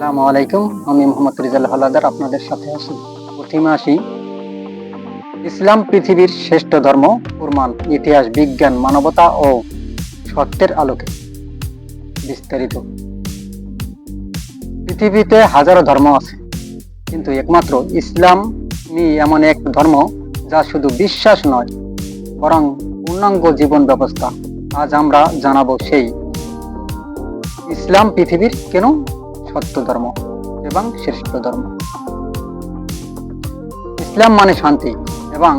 আসসালামু আলাইকুম। আমি মোহাম্মদ রিজাল হালাদার, আপনাদের সাথে আছি। প্রথমে আসি। ইসলাম পৃথিবীর শ্রেষ্ঠ ধর্ম প্রমাণ ইতিহাস, বিজ্ঞান, মানবতা ও সত্যের আলোকে বিস্তারিত। পৃথিবীতে হাজারো ধর্ম আছে, কিন্তু একমাত্র ইসলামই এমন এক ধর্ম যা শুধু বিশ্বাস নয়, বরং পূর্ণাঙ্গ জীবন ব্যবস্থা। আজ আমরা জানাব সেই। ইসলাম পৃথিবীর কেন সত্য ধর্ম এবং শ্রেষ্ঠ ধর্ম ইসলাম মানে শান্তি এবং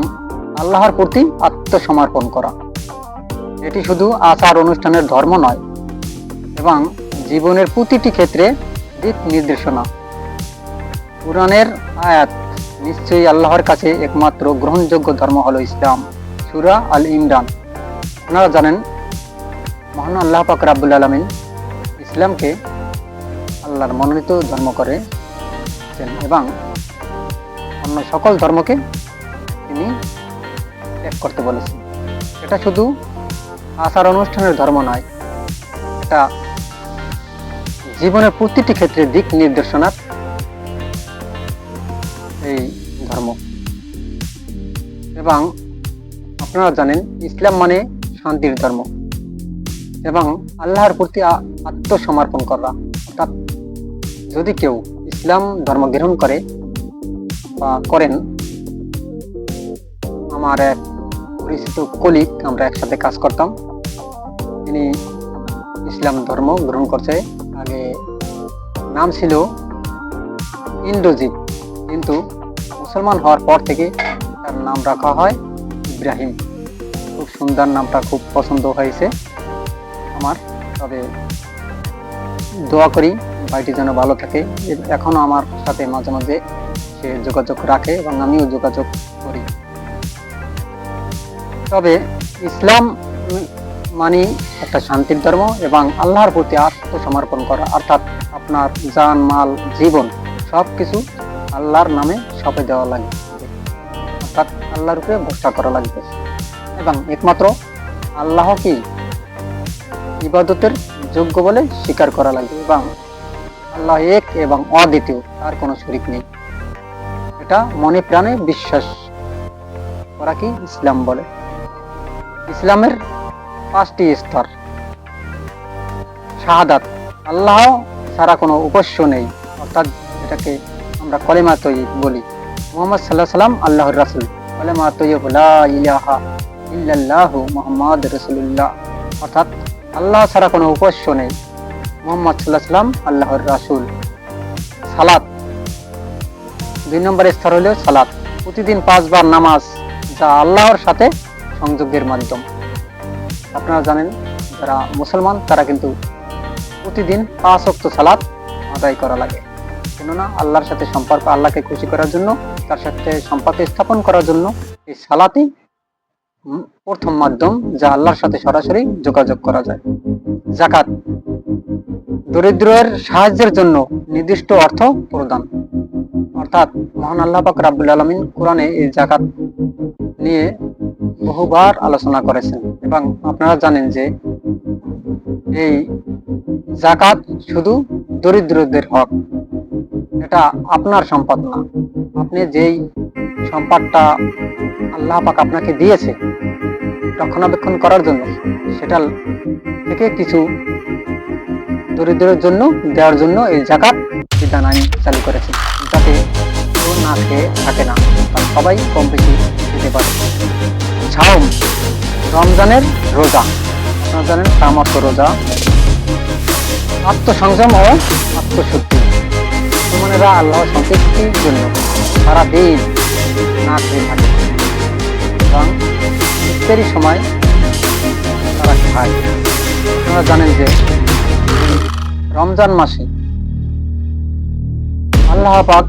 আল্লাহর প্রতি আত্মসমর্পণ করা। এটি শুধু আচার অনুষ্ঠানের ধর্ম নয়, এবং জীবনের প্রতিটি ক্ষেত্রে দিক নির্দেশনা। কোরআনের আয়াত নিশ্চয়ই আল্লাহর কাছে একমাত্র গ্রহণযোগ্য ধর্ম হলো ইসলাম। সুরা আল ইমরান। আপনারা জানেন, মহান আল্লাহ পাক রাব্বুল আলমিন ইসলামকে আল্লাহর মনোনীত ধর্ম করে এবং অন্য সকল ধর্মকে তিনি ত্যাগ করতে বলেছেন। এটা শুধু আচার অনুষ্ঠানের ধর্ম নয়, এটা জীবনের প্রতিটি ক্ষেত্রে দিক নির্দেশনার এই ধর্ম। এবং আপনারা জানেন, ইসলাম মানে শান্তির ধর্ম। এবং আল্লাহর প্রতি আত্মসমর্পণ করা, অর্থাৎ যদি কেউ ইসলাম ধর্ম গ্রহণ করে বা করেন, আমার এক পরিচিত কলিগ আমরা একসাথে কাজ করতাম। তিনি ইসলাম ধর্ম গ্রহণ করছে। আগে নাম ছিল ইন্দ্রজিৎ কিন্তু মুসলমান হওয়ার পর থেকে তার নাম রাখা হয় ইব্রাহিম। খুব সুন্দর নামটা, খুব পছন্দ হয়েছে আমার। তবে দোয়া করি ভাইটি যেন ভালো থাকে। এ- এখনও আমার সাথে মাঝে মাঝে সে যোগাযোগ রাখে এবং আমিও যোগাযোগ করি। তবে ইসলাম মানে একটা শান্তির ধর্ম এবং আল্লাহর প্রতি আত্মসমর্পণ করা, অর্থাৎ আপনার জান, মাল, জীবন সব কিছু আল্লাহর নামে সঁপে দেওয়া লাগবে। অর্থাৎ আল্লাহর উপরে ভরসা করা লাগবে। এবং একমাত্র আল্লাহকেই ইবাদতের যোগ্য বলে স্বীকার করা লাগবে। এবং আল্লাহ এক এবং অদ্বিতীয়, তার কোনো শরিক নেই। এটা মনে প্রাণে বিশ্বাস করা কি ইসলাম বলে? ইসলামের পাঁচটি স্তর। শাহাদাত। আল্লাহ ছাড়া কোনো উপাস্য নেই, অর্থাৎ এটাকে আমরা কলেমা তৈরি বলি। মোহাম্মদ সাল্লাহ সাল্লাম আল্লাহর রাসুল। কলেমা ইল্লাল্লাহু মুহাম্মদ রাসূলুল্লাহ। অর্থাৎ আল্লাহ ছাড়া কোনো উপাস্য নেই। মোহাম্মদ সাল্লাহ সাল্লাম আল্লাহর রাসুল। সালাত। দুই নম্বর স্তর হলো সালাত। প্রতিদিন পাঁচবার নামাজ যা আল্লাহর সাথে সংযোগের মাধ্যম। আপনারা জানেন, যারা মুসলমান, তারা কিন্তু প্রতিদিন পাঁচ অক্ত সালাত আদায় করা লাগে। কেননা আল্লাহর সাথে সম্পর্ক, আল্লাহকে খুশি করার জন্য, তার সাথে সম্পর্ক স্থাপন করার জন্য এই সালাতই প্রথম মাধ্যম যা আল্লাহর সাথে সরাসরি যোগাযোগ করা যায়। জাকাত দরিদ্রের সাহায্যের জন্য নির্দিষ্ট অর্থ প্রদান। অর্থাৎ মহান আল্লাহ পাক রাব্বুল আলামিন কোরআনে এই জাকাত নিয়ে বহুবার আলোচনা করেছেন এবং আপনারা জানেন যে এই জাকাত শুধু দরিদ্রদের হক, এটা আপনার সম্পদ না। আপনি যেই সম্পদটা আল্লাহ পাক আপনাকে দিয়েছে রক্ষণাবেক্ষণ করার জন্য সেটা থেকে কিছু দরিদ্রের জন্য, দেওয়ার জন্য এই জাকাত বিধান আইন চালু করেছে। যাতে কেউ না খেয়ে থাকে না তার সবাই কম বেশি দিতে পারে। ছাউম, রমজানের রোজা। জানেন সামর্থ্য রোজা। আত্মসংযম ও আত্মশুদ্ধি। মুসলমানেরা আল্লাহ সন্তুষ্টির জন্য সারা দিন না খেয়ে থাকে। এবং ইফতারির সময় তারা খায়। আপনারা জানেন যে রমজান মাসে। আল্লাহ পাক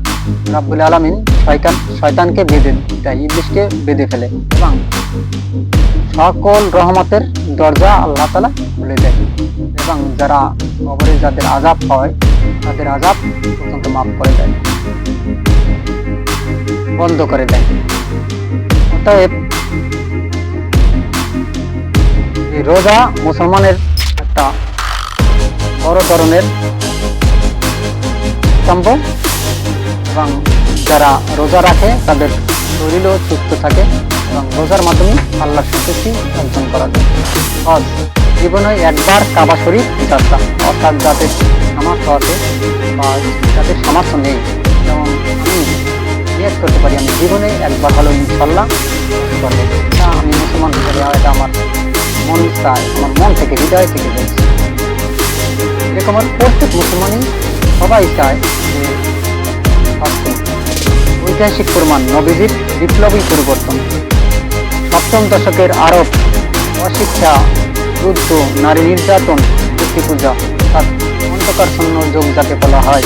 রাব্বুল আলামিন শয়তান শয়তানকে বেঁধে দেয় ইবলিশকে বেঁধে ফেলে এবং সকল রহমতের দরজা আল্লাহ তালা খুলে দেয়। এবং যারা কবরে যাদের আজাব হয়, তাদের আজাব পর্যন্ত মাফ করে দেয়। বন্ধ করে দেয়। অতএব রোজা মুসলমানের বড় ধরনের অবলম্ব এবং যারা রোজা রাখে তাদের শরীরও সুস্থ থাকে এবং রোজার মাধ্যমে আল্লাহর সন্তুষ্টি অর্জন করা যায়। হজ জীবনে একবার কাবা শরীফ যাত্রা অর্থাৎ যাদের সামর্থ্য আছে বা যাদের সামর্থ্য নেই, যেমন আমি নিয়োগ করতে পারি, আমি জীবনে একবার হলো ইনশাল্লাহ আমি মুসলমান হিসেবে, এটা আমার মন চায়, আমার মন থেকে, হৃদয় থেকে বলছি। এরকম আমার প্রত্যেক মুসলমানই সবাই চায় যে ঐতিহাসিক প্রমাণ, নবীজির বিপ্লবী পরিবর্তন। সপ্তম দশকের আরব, অশিক্ষা, যুদ্ধ, নারী নির্যাতন মূর্তি পূজা তার অন্ধকারচ্ছন্ন যুগ যাকে বলা হয়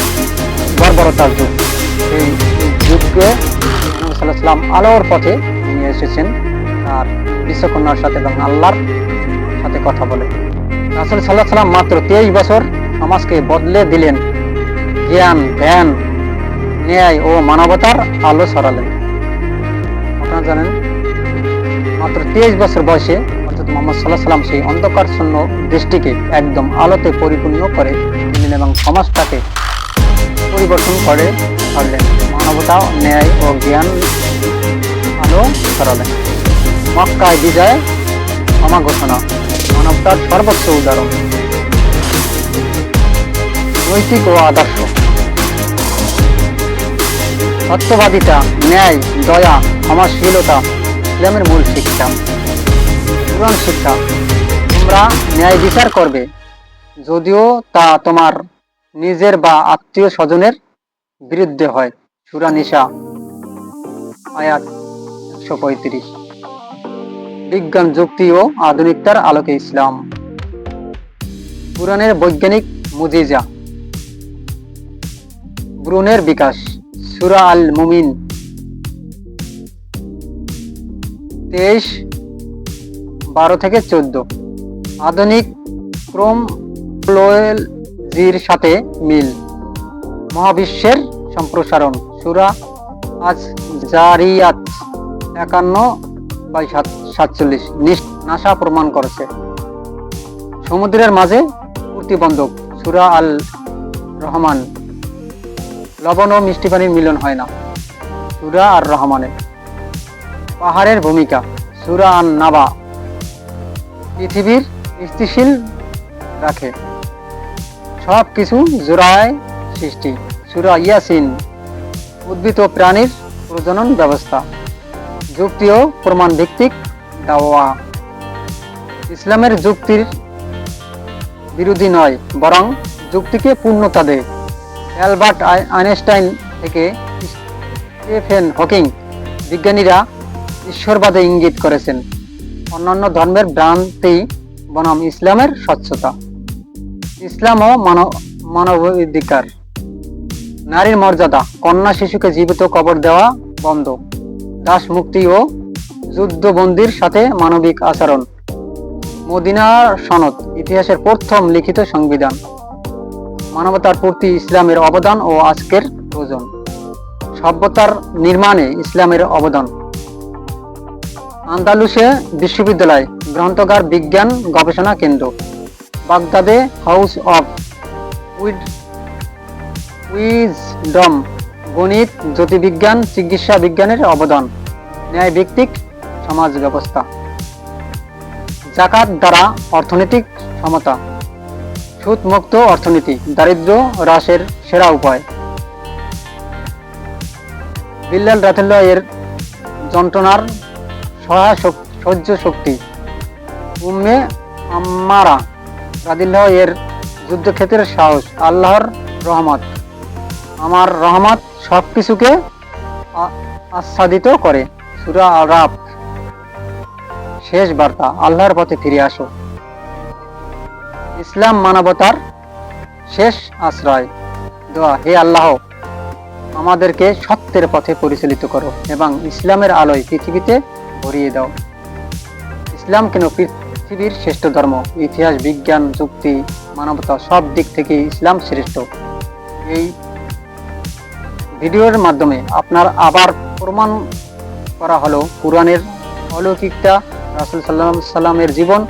বর্বরতার যুগ। এই যুগকে সাল্লাম আলোর পথে নিয়ে এসেছেন আর বিশ্বকন্যার সাথে এবং আল্লাহর সাথে কথা বলে। রাসুল সাল্লাহ সাল্লাম মাত্র তেইশ বছর সমাজকে বদলে দিলেন। জ্ঞান, ধ্যান, ন্যায় ও মানবতার আলো ছড়ালেন। আপনারা জানেন, মাত্র তেইশ বছর বয়সে অর্থাৎ মোহাম্মদ সাল্লাহ সাল্লাম সেই অন্ধকারচ্ছন্ন দেশটিকে একদম আলোতে পরিপূর্ণ করে দিলেন এবং সমাজটাকে পরিবর্তন করে ছাড়লেন। মানবতা, ন্যায় ও জ্ঞান আলো ছড়ালেন। মক্কায় বিজয় ক্ষমা ঘোষণা, মানবতার সর্বোচ্চ উদাহরণ। নৈতিক ও আদর্শ। সত্যবাদিতা, ন্যায়, দয়া, ক্ষমাশীলতা, ইসলামের মূল শিক্ষা। পুরাণ শিক্ষা, তোমরা ন্যায় বিচার করবে, যদিও তা তোমার নিজের বা আত্মীয় স্বজনের বিরুদ্ধে হয়। সুরা নিশা আয়াত একশো পঁয়ত্রিশ। বিজ্ঞান, যুক্তি ও আধুনিকতার আলোকে ইসলাম। পুরাণের বৈজ্ঞানিক মুজিজা ব্রুনের বিকাশ, সুরা আল মুমিন তেইশ, বারো থেকে চোদ্দ। আধুনিক ক্রোম সাথে মিল। মহাবিশ্বের সম্প্রসারণ, সুরা আজ জারিয়াত একান্ন বাই সাত- সাতচল্লিশ। নাসা প্রমাণ করেছে। সমুদ্রের মাঝে প্রতিবন্ধক, সুরা আল রহমান লবণ ও মিষ্টি পানির মিলন হয় না। সুরা আর রহমানের পাহাড়ের ভূমিকা, সুরা আর নাবা পৃথিবীর স্থিতিশীল রাখে। সব কিছু জোড়ায় সৃষ্টি। সুরা ইয়াসিন, উদ্ভিদ ও প্রাণীর প্রজনন ব্যবস্থা। যুক্তি ও প্রমাণ ভিত্তিক দাওয়া। ইসলামের যুক্তির বিরোধী নয়, বরং যুক্তিকে পূর্ণতা দেয়। অ্যালবার্ট আই- আইনস্টাইন থেকে স্টিফেন হকিং বিজ্ঞানীরা ঈশ্বরবাদে ইঙ্গিত করেছেন। অন্যান্য ধর্মের ভ্রান্তি বনাম ইসলামের স্বচ্ছতা। ইসলাম ও মানব, মানবাধিকার। নারীর মর্যাদা, কন্যা শিশুকে জীবিত কবর দেওয়া বন্ধ। দাস মুক্তি ও যুদ্ধবন্দির সাথে মানবিক আচরণ। মদিনা সনদ, ইতিহাসের প্রথম লিখিত সংবিধান। মানবতার প্রতি ইসলামের অবদান ও আজকের প্রয়োজন। সভ্যতার নির্মাণে ইসলামের অবদান। আন্দালুসে বিশ্ববিদ্যালয় গ্রন্থগার বিজ্ঞান গবেষণা কেন্দ্র। বাগদাদে হাউস অফ উইড উইজডম গণিত, জ্যোতির্বিজ্ঞান, চিকিৎসা বিজ্ঞানের অবদান। ন্যায় ভিত্তিক সমাজ ব্যবস্থা। জাকাত দ্বারা অর্থনৈতিক সমতা। সুদ মুক্ত অর্থনীতি দারিদ্র, হ্রাসের সেরা উপায়। বিল্লাল রাতুল্লাহ এর যন্ত্রণার সহায় সহ্য শক্তি। উম্মে আম্মারা রাদিল্লাহ এর যুদ্ধক্ষেত্রের সাহস, আল্লাহর রহমত। আমার রহমত সব কিছুকে আচ্ছাদিত করে। সুরা আরাব শেষ বার্তা। আল্লাহর পথে ফিরে আসো। ইসলাম মানবতার শেষ আশ্রয়। দোয়া, হে আল্লাহ, আমাদেরকে সত্যের পথে পরিচালিত করো এবং ইসলামের আলোয় পৃথিবীতে ভরিয়ে দাও। ইসলাম কেন পৃথিবীর শ্রেষ্ঠ ধর্ম? ইতিহাস, বিজ্ঞান, যুক্তি, মানবতা সব দিক থেকে ইসলাম শ্রেষ্ঠ। এই ভিডিওর মাধ্যমে আপনার আবার প্রমাণ করা হলো কোরআনের অলৌকিকতা, রাসুল সাল্লাম সাল্লামের জীবন,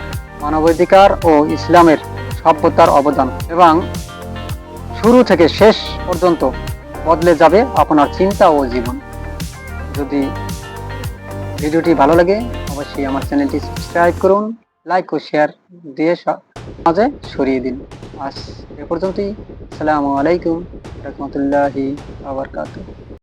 মানবাধিকার ও ইসলামের সভ্যতার অবদান এবং শুরু থেকে শেষ পর্যন্ত বদলে যাবে আপনার চিন্তা ও জীবন। যদি ভিডিওটি ভালো লাগে, অবশ্যই আমার চ্যানেলটি সাবস্ক্রাইব করুন, লাইক ও শেয়ার দিয়ে মাঝে সরিয়ে দিন। আজ এ পর্যন্তই। আসসালামু আলাইকুম, রহমতুল্লাহি আবরকাতুহ